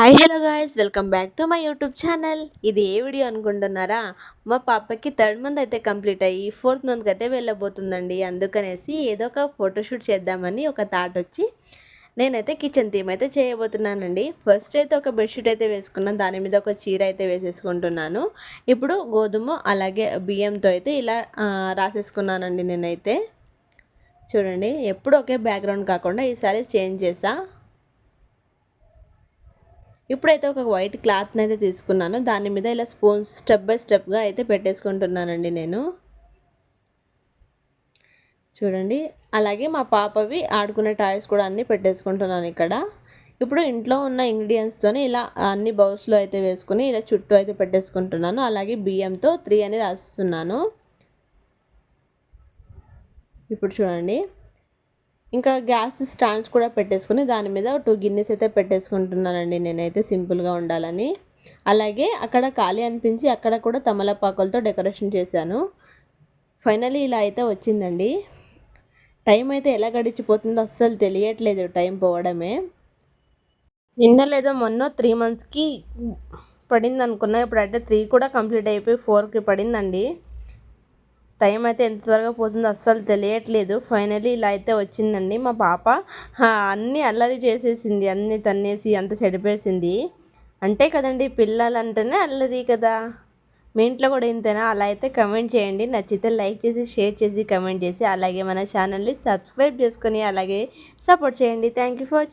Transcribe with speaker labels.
Speaker 1: Hi hello guys welcome back to my YouTube channel ఇది ఏ video అనుకుంటున్నారా? మా పాపకి థర్డ్ మంత్ అయితే కంప్లీట్ అయ్యి ఫోర్త్ మంత్కి అయితే వెళ్ళబోతుందండి. అందుకనేసి ఏదో ఒక ఫోటోషూట్ చేద్దామని ఒక థాట్ వచ్చి నేనైతే కిచెన్ థీమ్ అయితే చేయబోతున్నానండి. ఫస్ట్ అయితే ఒక బెడ్షీట్ అయితే వేసుకున్నాను. దాని మీద ఒక చీర అయితే వేసేసుకుంటున్నాను. ఇప్పుడు గోధుమ అలాగే బియ్యంతో అయితే ఇలా రాసేసుకున్నానండి నేనైతే. చూడండి ఎప్పుడు ఒకే బ్యాక్గ్రౌండ్ కాకుండా ఈసారి చేంజ్ చేసా. ఇప్పుడైతే ఒక వైట్ క్లాత్ని అయితే తీసుకున్నాను. దాని మీద ఇలా స్పూన్స్ స్టెప్ బై స్టెప్గా అయితే పెట్టేసుకుంటున్నానండి నేను. చూడండి. అలాగే మా పాపవి ఆడుకునే టాయ్స్ కూడా అన్నీ పెట్టేసుకుంటున్నాను ఇక్కడ. ఇప్పుడు ఇంట్లో ఉన్న ఇంగ్రీడియంట్స్తోనే ఇలా అన్ని బౌల్స్లో అయితే వేసుకుని ఇలా చుట్టూ అయితే పెట్టేసుకుంటున్నాను. అలాగే బియ్యంతో త్రీ అని రాస్తున్నాను. ఇప్పుడు చూడండి. ఇంకా గ్యాస్ స్టాండ్స్ కూడా పెట్టేసుకుని దాని మీద టూ గిన్నెస్ అయితే పెట్టేసుకుంటున్నానండి నేనైతే సింపుల్గా ఉండాలని. అలాగే అక్కడ ఖాళీ అనిపించి అక్కడ కూడా తమలపాకులతో డెకరేషన్ చేశాను. ఫైనలీ ఇలా అయితే వచ్చిందండి. టైం అయితే ఎలా గడిచిపోతుందో అస్సలు తెలియట్లేదు టైం పోవడమే. నిన్న లేదో మొన్న త్రీ మంత్స్కి పడింది అనుకున్నా ఇప్పుడైతే త్రీ కూడా కంప్లీట్ అయిపోయి ఫోర్కి పడిందండి. టైం అయితే ఎంత త్వరగా పోతుందో అస్సలు తెలియట్లేదు. ఫైనలీ ఇలా అయితే వచ్చిందండి మా పాప. అన్నీ అల్లరి చేసేసింది అన్నీ తన్నేసి అంత చెడిపేసింది. అంటే కదండి పిల్లలంటేనే అల్లరి కదా. మీ ఇంట్లో కూడా ఇంతేనా? అలా అయితే కమెంట్ చేయండి. నచ్చితే లైక్ చేసి షేర్ చేసి కమెంట్ చేసి అలాగే మన ఛానల్ని సబ్స్క్రైబ్ చేసుకొని అలాగే సపోర్ట్ చేయండి. Thank you for